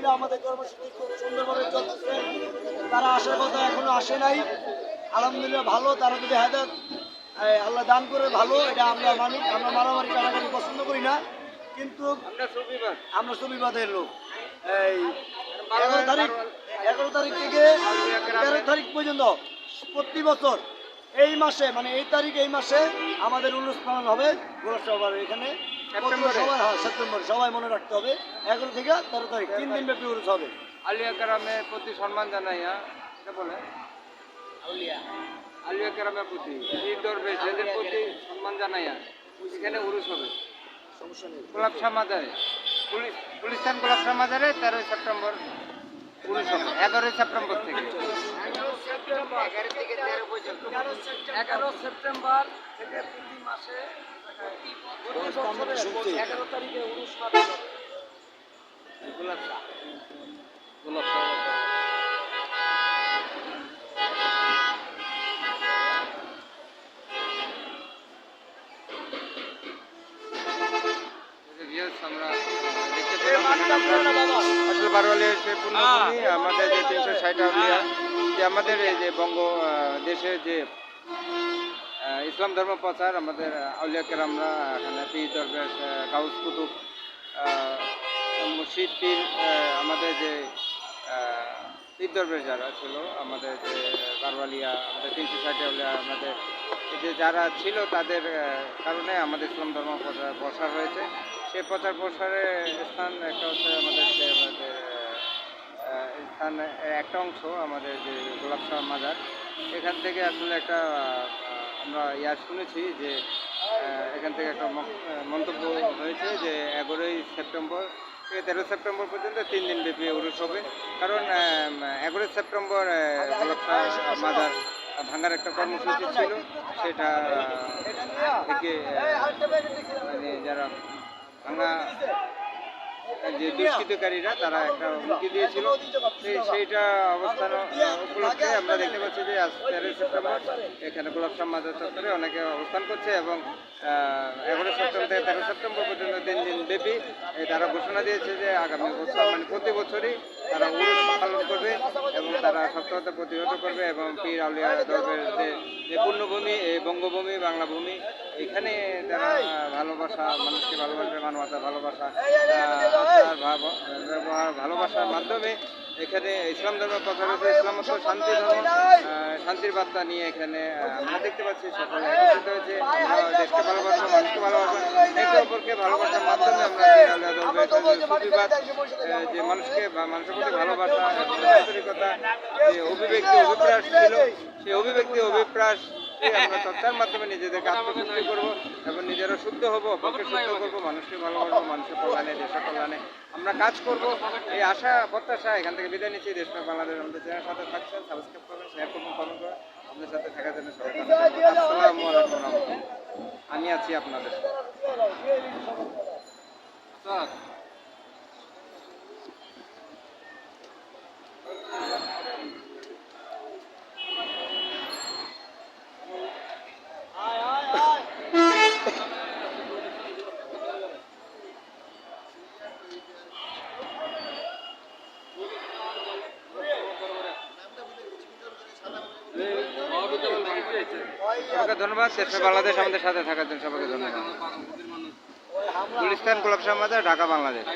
আলহামদুলিল্লাহ আমাদের কর্মসূচি খুব সুন্দরভাবে চলতেছে। তারা আসার কথা এখনও আসে নাই। আলহামদুলিল্লাহ ভালো তারা যদি এই, আল্লাহ দান করে ভালো এটা আমরা মানি। আমরা মারামারি কাটাকাটি পছন্দ করি না কিন্তু আমরা আমরা সুবিবাদের লোক। এই এগারো তারিখ এগারো তারিখ থেকে তেরো তারিখ পর্যন্ত প্রতি বছর এই মাসে মানে এই তারিখ এই মাসে আমাদের উল্লাস পালন হবে গোলসভার এখানে। সেপ্টেম্বরে? সবাই হ্যাঁ সেপ্টেম্বর। সবাই মনে রাখতে হবে এগারো থেকে তেরো তারিখ তিন দিন ব্যাপী উল্লাস হবে। আলিয়া কারামের প্রতি সম্মান জানাই হ্যাঁ এটা বলে। আলিয়া কারামের প্রতি এই দরবে যাদের প্রতি সম্মান জানাই হ্যাঁ এখানে উরুস হবে। সমস্যা নেই। গোলাপ শাহ মাজারে পুলিশ গুলিস্তান গোলাপ শাহ মাজারে তেরোই সেপ্টেম্বর। উরুস এগারোই সেপ্টেম্বর থেকে। এগারো সেপ্টেম্বর থেকে প্রতি মাসে এগারো তারিখে গোলাপ গোলাপ আমরা দেখতে পেলাম আসলে বারোয়ালি সে পূর্ণভূমি আমাদের যে তিনশো ষাট আউলিয়া যে আমাদের এই যে বঙ্গ দেশের যে ইসলাম ধর্ম প্রচার আমাদের আউলিয়াকের আমরা এখানে পীর দরবেশ গাউস কুতুব মুর্শিদ পীর আমাদের যে পীর দরবেশ যারা ছিল আমাদের যে বারওয়ালিয়া আমাদের তিনশো ষাট আউলিয়া আমাদের যে যারা ছিল তাদের কারণে আমাদের ইসলাম ধর্ম প্রচার প্রসার হয়েছে। সেই প্রচার প্রসারে স্থান একটা হচ্ছে আমাদের যে আমাদের স্থান, একটা অংশ আমাদের যে গোলাপ শাহ মাজার। এখান থেকে আসলে একটা আমরা ইয়া শুনেছি যে এখান থেকে একটা মন্তব্য হয়েছে যে এগারোই সেপ্টেম্বর থেকে তেরো সেপ্টেম্বর পর্যন্ত তিন দিন ব্যাপী উরুস হবে। কারণ এগারোই সেপ্টেম্বর গোলাপ শাহ মাজার ভাঙার একটা কর্মসূচি ছিল। সেটা থেকে মানে যারা ভাঙা যে দুষ্কৃতকারীরা, তারা একটা হুমকি দিয়েছিল সেইটা অবস্থান, উপলক্ষে আমরা দেখতে পাচ্ছি যে আজ তেরোই সেপ্টেম্বর এখানে গোলাপ মাজার চত্বরে অনেকে অবস্থান করছে এবং এগারো সেপ্টেম্বর থেকে তেরো সেপ্টেম্বর পর্যন্ত তিন দিন ব্যাপী তারা ঘোষণা দিয়েছে যে আগামী বছর মানে প্রতি বছরই তারা উরুস পালন করবে এবং তারা সত্যতা প্রতিহত করবে এবং পীর আউলিয়া দরবের যে যে পূর্ণভূমি, এই বঙ্গভূমি বাংলা ভূমি এখানে তারা ভালোবাসা, মানুষকে ভালোবাসবে মানবতার ভালোবাসা ভালোবাসার মাধ্যমে এখানে ইসলাম ধর্ম প্রচার হয়েছে ইসলাম শান্তি ধর্ম শান্তির বার্তা নিয়ে এখানে আমরা দেখতে পাচ্ছি সকলে হয়েছে। দেশকে ভালোবাসবো মানুষকে ভালোবাসবো একে অপরকে ভালোবাসার মাধ্যমে আমরা এখানে যে মানুষকে মানুষের প্রতি ভালোবাসা আন্তরিকতা, যে অভিব্যক্তি, অভিপ্রাস ছিল, সেই অভিব্যক্তি, অভিপ্রাস আমরা চর্চার মাধ্যমে নিজেদেরকে আত্মশুদ্ধি করব এবং নিজেরা শুদ্ধ হব অপরকে শুদ্ধ করব মানুষকে ভালোবাসবো মানুষের কল্যাণে দেশের কল্যাণে। আমরা কাজ করব। এই আশা প্রত্যাশা এখান থেকে বিদায় নিচ্ছি। দেশপ্রেম বাংলাদেশ আমাদের চ্যানেলের সাথে থাকছেন। সাবস্ক্রাইব করবেন শেয়ার করবেন কমেন্ট করবেন। সাথে থাকার জন্য সবাই আসসালামু আলাইকুম। আমি আছি আপনাদের সবাইকে ধন্যবাদ। দেশপ্রেম বাংলাদেশ আমাদের সাথে থাকার জন্য সবাইকে ধন্যবাদ। গুলিস্তান গোলাপ শাহ ঢাকা, বাংলাদেশ।